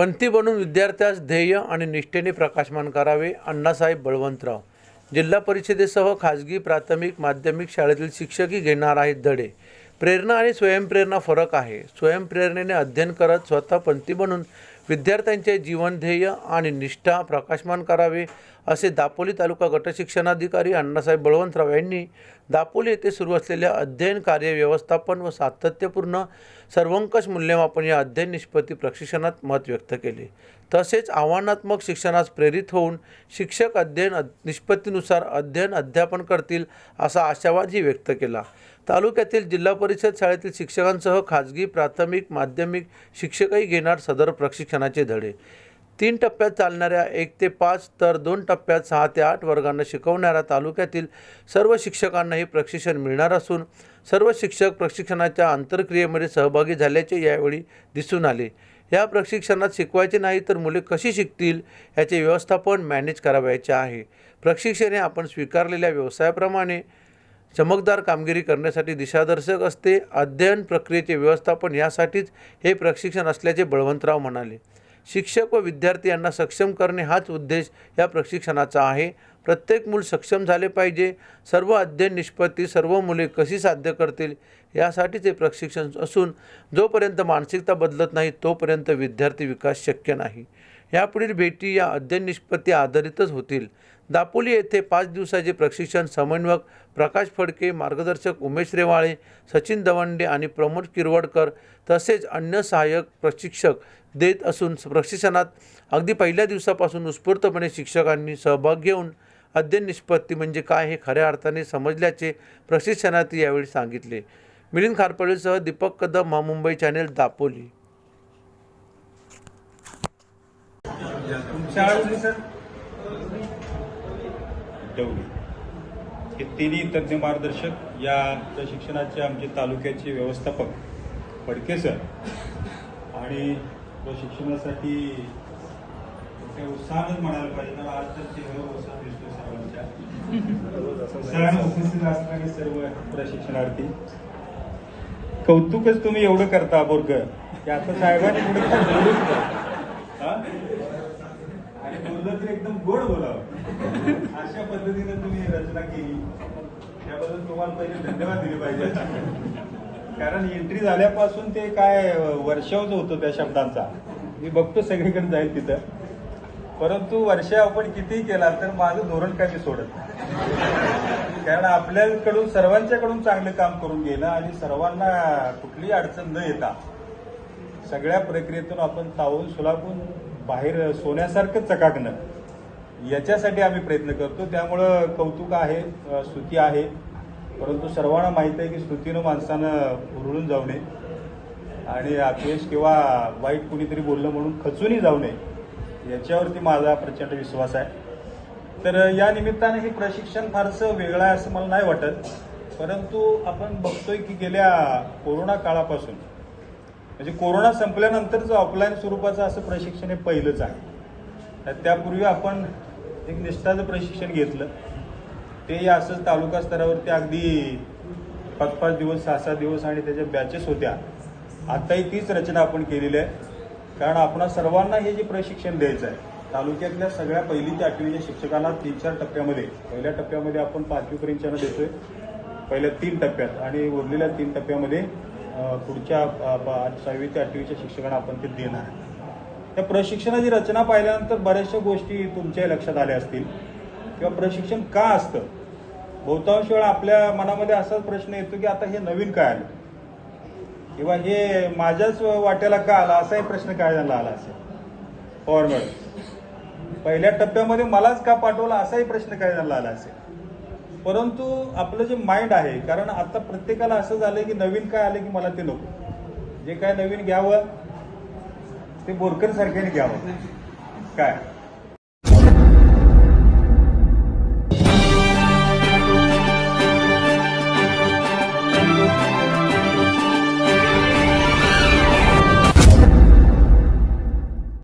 पंथी बनून विद्यार्थ्यास ध्येय आणि निष्ठेने प्रकाशमान करावे अण्णासाहेब बळवंतराव. जिल्हा परिषदेसह खाजगी प्राथमिक माध्यमिक शाळेतील शिक्षकही घेणार आहेत धडे. प्रेरणा आणि स्वयंप्रेरणा फरक आहे. स्वयंप्रेरणेने अध्ययन करत स्वतः पंथी बनून विद्यार्थ्यांचे जीवन ध्येय आणि निष्ठा प्रकाशमान करावे असे दापोली तालुका गटशिक्षणाधिकारी अण्णासाहेब बळवंतराव यांनी दापोली येथे सुरू असलेल्या अध्ययन कार्य व्यवस्थापन व सातत्यपूर्ण सर्वंकष मूल्यमापन या अध्ययन निष्पत्ती प्रशिक्षणात मत व्यक्त केले. तसेच आव्हानात्मक शिक्षणास प्रेरित होऊन शिक्षक अध्ययन निष्पत्तीनुसार अध्ययन अध्यापन करतील असा आशावादही व्यक्त केला. तालुक्यातील जिल्हा परिषद शाळेतील शिक्षकांसह खाजगी प्राथमिक माध्यमिक शिक्षकही घेणार सदर प्रशिक्षणाचे धडे. तीन टप्प्यात चालणाऱ्या एक ते पाच तर दोन टप्प्यात सहा ते आठ वर्गांना शिकवणाऱ्या तालुक्यातील सर्व शिक्षकांना हे प्रशिक्षण मिळणार असून सर्व शिक्षक प्रशिक्षणाच्या आंतरक्रियेमध्ये सहभागी झाल्याचे यावेळी दिसून आले. या प्रशिक्षणात शिकवायचे नाही तर मुले कशी शिकतील याचे व्यवस्थापन मॅनेज करावयाचे आहे. प्रशिक्षण हे आपण स्वीकारलेल्या व्यवसायाप्रमाणे चमकदार कामगिरी करण्यासाठी दिशादर्शक असते. अध्ययन प्रक्रियेचे व्यवस्थापन यासाठीच हे प्रशिक्षण असल्याचे बळवंतराव म्हणाले. शिक्षक व विद्यार्थी यांना सक्षम करणे हाच उद्देश या प्रशिक्षणाचा आहे. प्रत्येक मूल सक्षम झाले पाहिजे. सर्व अध्ययन निष्पत्ती सर्व मुले कशी साध्य करतील यासाठीच हे प्रशिक्षण असून जोपर्यंत मानसिकता बदलत नाही तोपर्यंत विद्यार्थी विकास शक्य नाही. यापुढील भेटी या अध्ययन निष्पत्ती आधारितच होतील. दापोली येथे पाच दिवसाचे प्रशिक्षण समन्वयक प्रकाश फडके मार्गदर्शक उमेश रेवाळे सचिन दवंडे आणि प्रमोद किरवडकर तसेच अन्य सहाय्यक प्रशिक्षक देत असून प्रशिक्षणात अगदी पहिल्या दिवसापासून उत्स्फूर्तपणे शिक्षकांनी सहभाग घेऊन अध्ययन निष्पत्ती म्हणजे काय हे खऱ्या अर्थाने समजल्याचे प्रशिक्षणात यावेळी सांगितले. मिलिंद खारपळेसह दीपक कदम महामुंबई चॅनेल दापोली. शाळा सर? ठेवली हे तिन्ही तज्ज्ञ मार्गदर्शक या प्रशिक्षणाचे आमचे तालुक्याचे व्यवस्थापक फडके सर. आणि प्रशिक्षणासाठी मोठ्या उत्साहानच म्हणायला पाहिजे कारण आज तर चेहऱ्यावर उत्साह दिसतो सर्वांच्या. उत्साहाने उपस्थित असणारे सर्व प्रशिक्षणार्थी. कौतुकच तुम्ही एवढं करता बोरकर की आता साहेबांनी पुढे बोलूच हा? आणि बोललं तर एकदम गोड बोलावं. अशा पद्धतीने तुम्ही रचना केली. त्याबद्दल तुम्हाला पहिले धन्यवाद दिले पाहिजे. कारण एंट्री झाल्यापासून ते काय वर्षावच होतं त्या शब्दांचा. मी बघतो सगळीकडे जाईल तिथं. परंतु वर्ष आपण कितीही केला तर माझं धोरण काय मी सोडत कारण आपल्याकडून सर्वांच्याकडून चांगलं काम करून घेणं आणि सर्वांना कुठलीही अडचण न येता सगळ्या प्रक्रियेतून आपण तावून सुलापून बाहेर सोन्यासारखं चकाकणं. याच्यासाठी आम्ही प्रयत्न करतो. त्यामुळं कौतुक आहे स्तुती आहे. परंतु सर्वांना माहीत आहे की स्तुतीनं माणसानं उरळून जाऊ नये. आणि अपयश किंवा वाईट कुणीतरी बोललं म्हणून खचूनही जाऊ नये. याच्यावरती माझा प्रचंड विश्वास आहे. तर या निमित्ताने हे प्रशिक्षण फारसं वेगळं आहे असं मला नाही वाटत. परंतु आपण बघतोय की गेल्या कोरोना काळापासून म्हणजे कोरोना संपल्यानंतरचं ऑफलाईन स्वरूपाचं असं प्रशिक्षण हे पहिलंच आहे. तर त्यापूर्वी आपण एक निष्ठाचं प्रशिक्षण घेतलं. ते असंच तालुका स्तरावरती अगदी पाच पाच दिवस सहा सहा दिवस आणि त्याच्या बॅचेस होत्या. आत्ताही तीच रचना आपण केलेली आहे. कारण आपण सर्वांना हे जे प्रशिक्षण द्यायचं आहे तालुक्यातल्या सगळ्या पहिली ते आठवीच्या शिक्षकांना तीन चार टप्प्यामध्ये पहिल्या टप्प्यामध्ये आपण पाचवीपर्यंतच्या देतोय. पहिल्या तीन टप्प्यात आणि उरलेल्या तीन टप्प्यामध्ये पुढच्या सहावी ते आठवीच्या शिक्षकांना आपण ते देणार आहे. त्या प्रशिक्षणाची रचना पाहिल्यानंतर बऱ्याचशा गोष्टी तुमच्याही लक्षात आल्या असतील. किंवा प्रशिक्षण का असतं? बहुतांश वेळा आपल्या मनामध्ये असाच प्रश्न येतो की आता हे नवीन काय आलं? किंवा हे माझ्याच वाट्याला का आला? असाही प्रश्न काय झाला आला असेल? फॉरवर्ड पहिल्या टप्प्यामध्ये मलाच का पाठवला? असाही प्रश्न काय झाला आला असेल? परंतु आपलं जे माइंड आहे कारण आता प्रत्येकाला असं झालं की नवीन काय आलं की मला ते नको. जे काय नवीन घ्यावं ते बोरकर सारख्याने घ्यावं. काय?